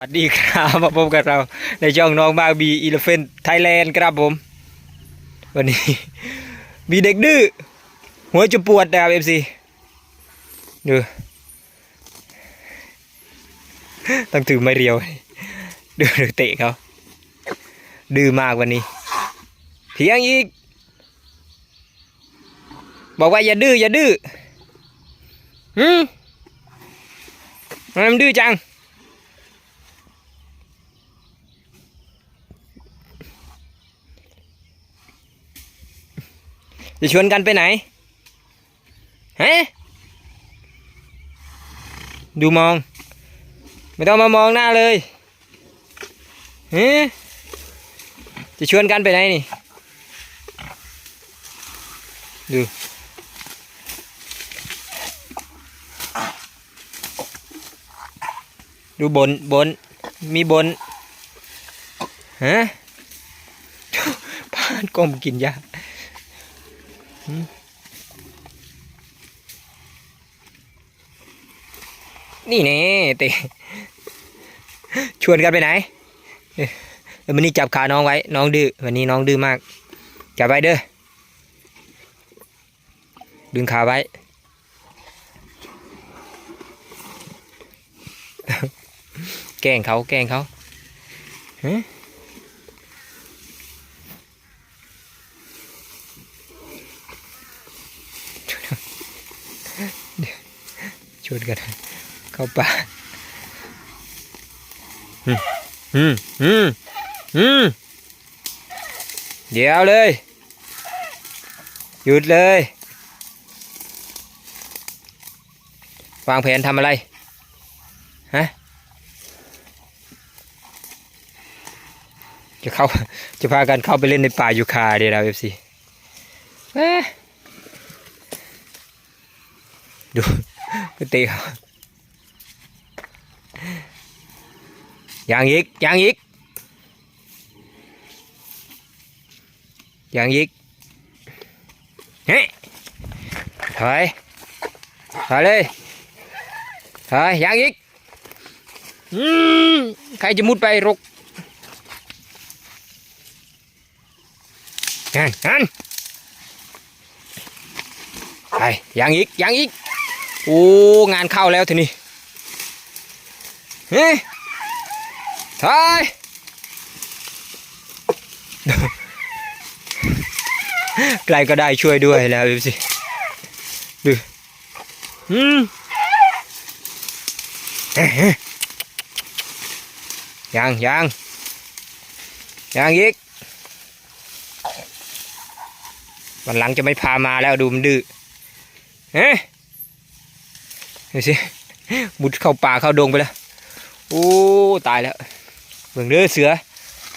สวัสดีครับมาพบกับเราในช่องน้องบาบีอีเลฟเฟนไทยแลนด์ครับผม วันนี้ มีเด็กดื้อหัวจะปวดนะครับเอฟซีดูต้องถือไม้เรียวดูดูเตะเขาดื้อมากวันนี้เถียงอีก บอกว่าอย่าดื้ออย่าดื้อหืมมมันดื้อจัง จะชวนกันไปไหนฮะดูมอง ไม่ต้องมามองหน้าเลยฮะจะชวนกันไปไหนนี่ ดูดูบนบนมีบนฮะบ้านก้มกินยา นี่แน่เตะชวนกันไปไหนเอ้ยเดี๋ยววันนี้จับขาน้องไว้ น้องดื้อวันนี้น้องดื้อมาก จับไว้เด้อดึงขาไว้ แกล้งเขาแกล้งเขาฮะ ชวนกันเข้าป่าอืมอืมอืมอืมเดี๋ยวเลย หยุดเลย วางแผนทำอะไร ฮะ จะเข้า จะพากันเข้าไปเล่นในป่ายูคาเดี๋ยวเราเอฟซีดู ก็เตะเขาอย่างอีกย่างอีกย่างอีกเฮ้ยถอยถอยเลยถอยย่างอีกอืมใครจะมุดไปรกนั่นนั่นไปย่างอีกย่างอีก โอ้งานเข้าแล้วทีนี้เฮ้ยถอยใครก็ได้ช่วยด้วยแล้วดูสิดูอืมเอ๊ะยังยังยังอีกวันหลังจะไม่พามาแล้วดูมันดื้อเอ๊ะ ดูสิมุดเข้าป่าเข้าดงไปแล้ว โอ้ตายแล้วเบิ่งเด้อเสือ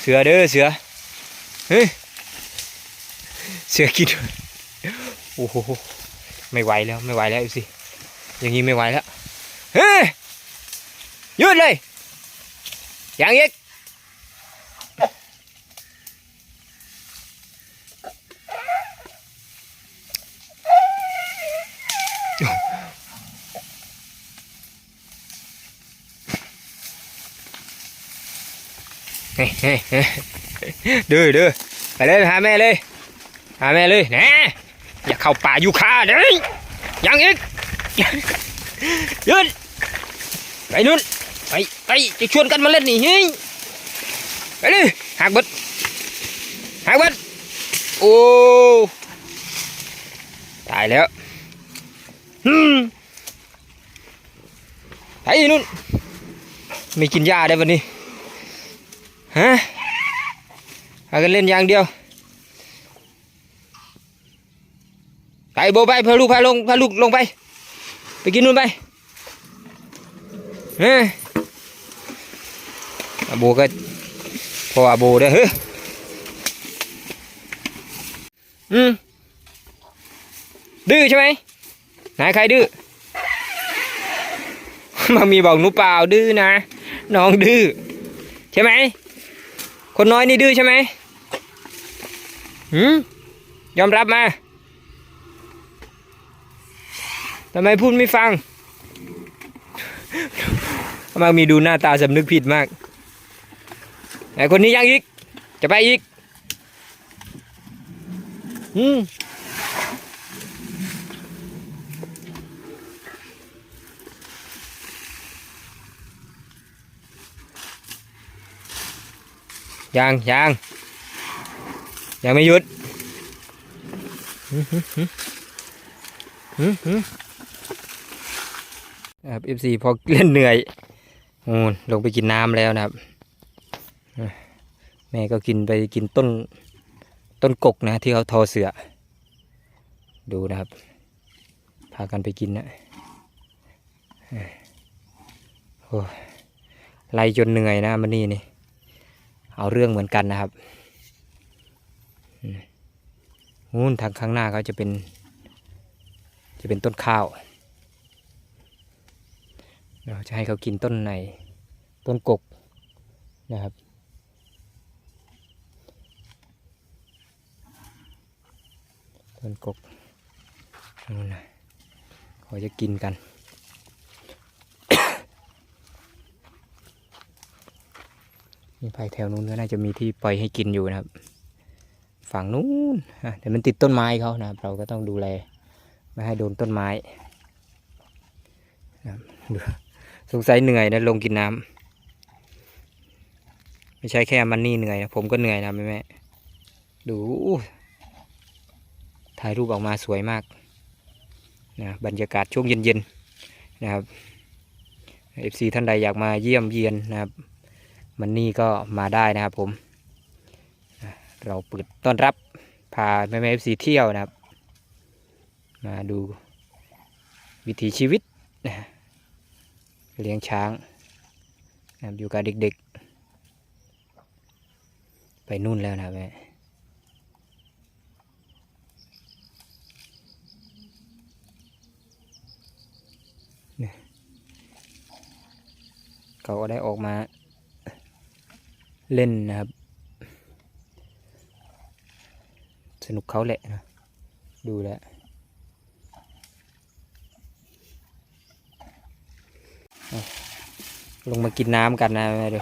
เสือเด้อเสือ เฮ้ย เสือกิน โอ้โห ไม่ไหวแล้วไม่ไหวแล้วดูสิ อย่างนี้ไม่ไหวแล้ว เฮ้ย ยืดเลย อย่างอีก เฮ้ยเดื้อดื้อไปเลยหาแม่เลย หาแม่เลยแหนะอย่าเข้าป่าอยู่คาเด้ยยังอีกยืนไปนู่นไปไปจะชวนกันมาเล่นนี่เฮ้ยไปเลยหักบิดหักบิดโอ้ตายแล้วอืมไปนู่นไม่กินหญ้าได้วันนี้ ฮะพากันเล่นอย่างเดียวไปโบไปพาลูกพาลงพาลูกลงไป ไปกินนู่นไปเฮ้ยอาโบก็พอโบเด้เฮ้ยอืมดื้อใช่ไหมไหนใครดื้อมามีบอกหนูเปล่าดื้อนะ น้องดื้อใช่ไหม คนน้อยนี่ดื้อใช่ไหมหืมยอมรับมาทำไมพูดไม่ฟังมากมีดูหน้าตาสำนึกผิดมากไอคนนี้ยังอีก จะไปอีก อืม ยังยังยังไม่หยุดหืมหืมหืมหืมหืมนะครับ FC พอเล่นเหนื่อยโอ้ลงไปกินน้ำแล้วนะครับ แม่ก็กินไปกินต้นต้นกกนะที่เขาทอเสือ ดูนะครับ พากันไปกินนะโอ้ไล่จนเหนื่อยนะมันนี่นี่ เอาเรื่องเหมือนกันนะครับนู่นทางข้างหน้าเขาจะเป็น จะเป็นต้นข้าว เราจะให้เขากินต้นไหนต้นกกนะครับ ต้นกกนู่นนะเขาจะกินกัน นี่ไปแถวนู้นก็น่าจะมีที่ปล่อยให้กินอยู่นะครับ ฝั่งนู้นแต่มันติดต้นไม้เขานะครับ เราก็ต้องดูแล ไม่ให้โดนต้นไม้สงสัยเหนื่อยนะลงกินน้ำไม่ใช่แค่มันนี่เหนื่อยนะผมก็เหนื่อยนะแม่แม่ดูถ่ายรูปออกมาสวยมากนะบรรยากาศช่วงเย็นๆนะครับ FC ท่านใดอยากมาเยี่ยมเยียนนะครับ มันนี่ก็มาได้นะครับผม เราเปิดต้อนรับพาแม่แม่เอฟซีเที่ยวนะครับ มาดูวิถีชีวิตนะเลี้ยงช้างนะอยู่กับเด็กๆ ไปนู่นแล้วนะแม่เนี่ยเขาก็ได้ออกมา เล่นนะครับ สนุกเขาแหละนะ ดูแลลงมากินน้ำกันนะม่ดู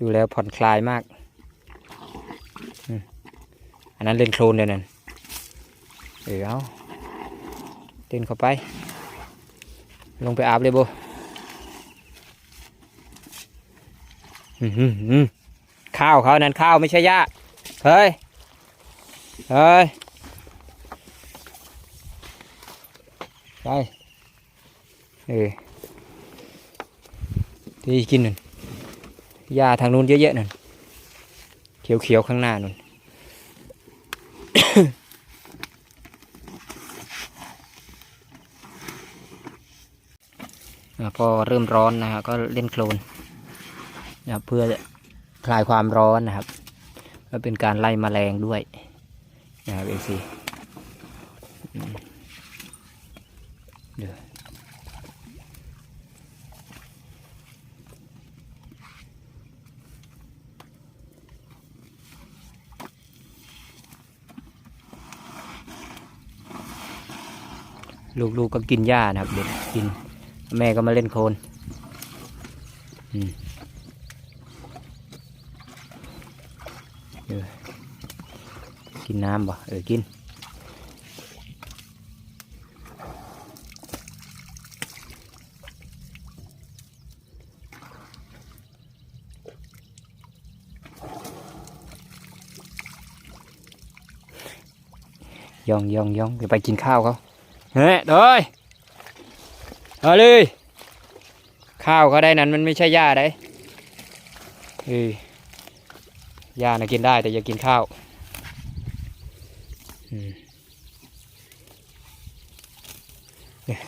ดูแล้วผ่อนคลายมาก อันนั้นเล่นโคลนเดี๋ยวนั้นเออเอาเต้นเข้าไป ลงไปอาบเลยโบ อื้อหือหือ ข้าวเขานั่นข้าวไม่ใช่หญ้าเฮ้ย เฮ้ย ไป เออที่กินนั่นหญ้าทางนู้นเยอะๆนั่นเขียวๆข้างหน้านู่นพอเริ่มร้อนนะฮะก็เล่นโคลน นะครับเพื่อคลายความร้อนนะครับและเป็นการไล่มแมลงด้วยนะครับเอซีเดี๋ยวลูกๆก็กินหญ้านะครับ เด็กกิน แม่ก็มาเล่นโคลนอืม กินน้ำบ่เออกินย่องย่องย่องเดี๋ยวไปกินข้าวเขาเฮ้ยเด้ยเอาเลย ข้าวเขาได้นั้นมันไม่ใช่หญ้าได้เออ หญ้านะกินได้แต่อย่ากินข้าวอืมเนี่ย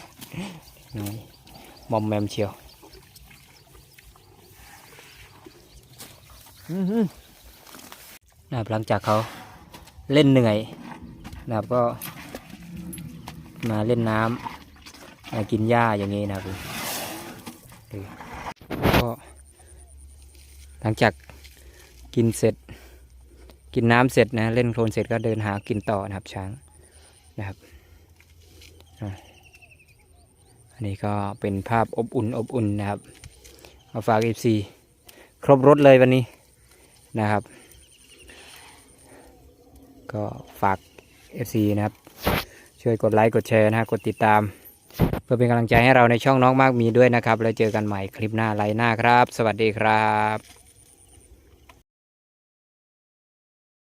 นี่มอมแมมเชียวอื้อหือนะครับหลังจากเขาเล่นเหนื่อยนะครับก็มาเล่นน้ำมากินหญ้าอย่างนี้นะครับผมเออก็หลังจาก กินเสร็จ กินน้ำเสร็จนะเล่นโคลนเสร็จก็เดินหากินต่อนะครับช้างนะครับอันนี้ก็เป็นภาพอบอุ่นอบอุ่นนะครับมาฝาก FC ครบรถเลยวันนี้นะครับ ก็ฝาก FC นะครับ ช่วยกดไลค์กดแชร์นะฮะกดติดตาม เพื่อเป็นกำลังใจให้เราในช่องน้องมากมีด้วยนะครับ แล้วเจอกันใหม่คลิปหน้าไลน์หน้าครับ สวัสดีครับ